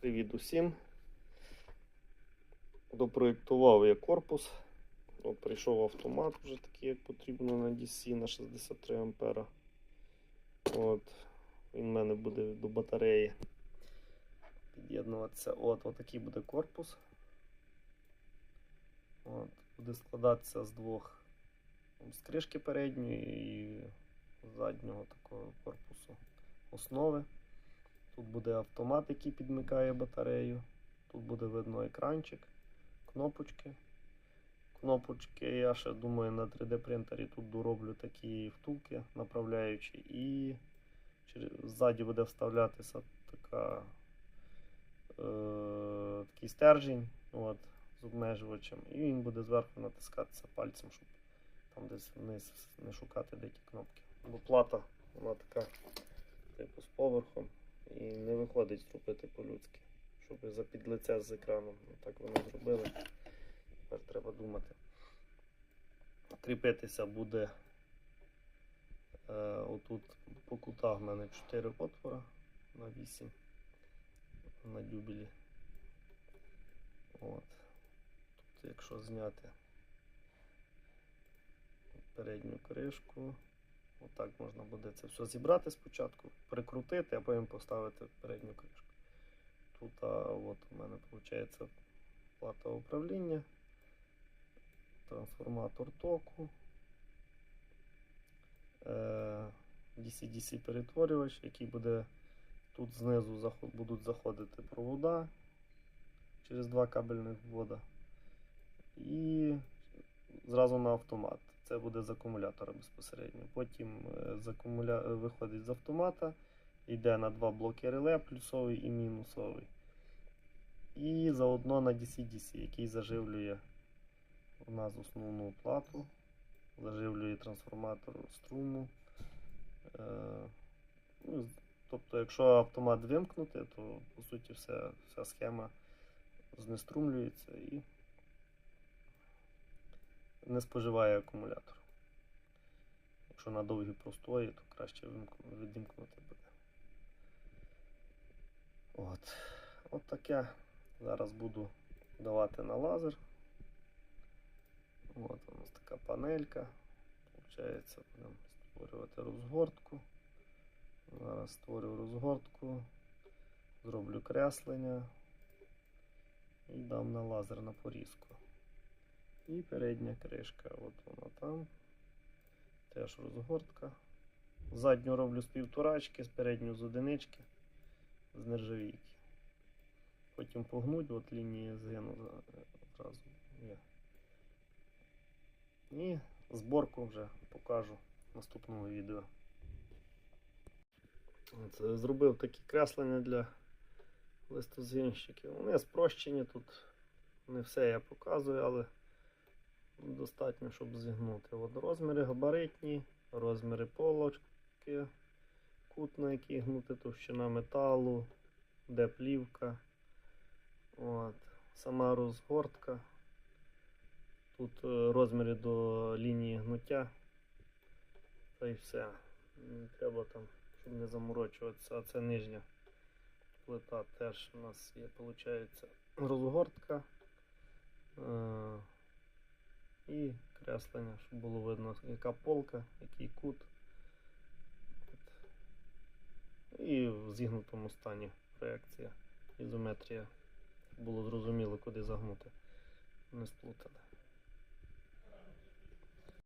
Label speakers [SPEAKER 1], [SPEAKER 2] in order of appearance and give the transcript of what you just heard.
[SPEAKER 1] Привіт усім. Допроєктував я корпус. От прийшов автомат вже такий, як потрібно на DC на 63 ампера. От. Він в мене буде до батареї. Під'єднуватися. От, отакий буде корпус. От. Буде складатися з двох з передньої і заднього такого корпусу основи. Тут буде автомат, який підмикає батарею. Тут буде видно екранчик, кнопочки. Кнопочки, я ще думаю, на 3D принтері тут дороблю такі втулки направляючі, і ззаді буде вставлятися така, е, такий стержень от, з обмежувачем, і він буде зверху натискатися пальцем, щоб там десь вниз не шукати деякі кнопки. Бо плата, вона така, типу, з поверхом. І не виходить зробити по-людськи, щоб за під лице з екраном. Ну, Так вони зробили. Тепер треба думати. Кріпитися буде е, отут по кутах в мене 4 отвора на 8 на дюбелі. От. Тут, якщо зняти передню кришку. Отак можна буде це все зібрати спочатку, прикрутити, а потім поставити передню кришку. Тут а, от у мене виходить плата управління, трансформатор току, е, DC-DC перетворювач, який буде тут знизу заход, будуть заходити провода через два кабельних ввода. І зразу на автомат. Це буде з акумулятора безпосередньо. Потім е, з акумуля... е, виходить з автомата, йде на два блоки реле, плюсовий і мінусовий. І заодно на DC-DC, який заживлює у нас основну плату, заживлює трансформатор струму. Е, ну, тобто, якщо автомат вимкнути, то по суті вся, вся схема знеструмлюється і не споживає акумулятор. Якщо на довгі простої, то краще відімкнути буде. От. От таке. Зараз буду давати на лазер. От у нас така панелька. Получається, будемо створювати розгортку. Зараз створю розгортку, зроблю креслення і дам на лазер на порізку. І передня кришка, от вона там. Теж розгортка. Задню роблю з півторачки, з передню з одинички, з нержавійки. Потім погнуть, от лінії згину одразу. І зборку вже покажу в наступному відео. От, е, зробив такі креслення для листозгінщиків. Вони спрощені тут. Не все я показую, але достатньо, щоб зігнути. От розміри габаритні, розміри полочки, кут, на який гнути товщина металу, де плівка. От. Сама розгортка. Тут е, розміри до лінії гнуття. Та й все. Не треба там, щоб не заморочуватися. А це нижня плита теж у нас є, виходить, розгортка. І креслення, щоб було видно, яка полка, який кут. І в зігнутому стані проекція, ізометрія. Було зрозуміло, куди загнути. Не сплутали.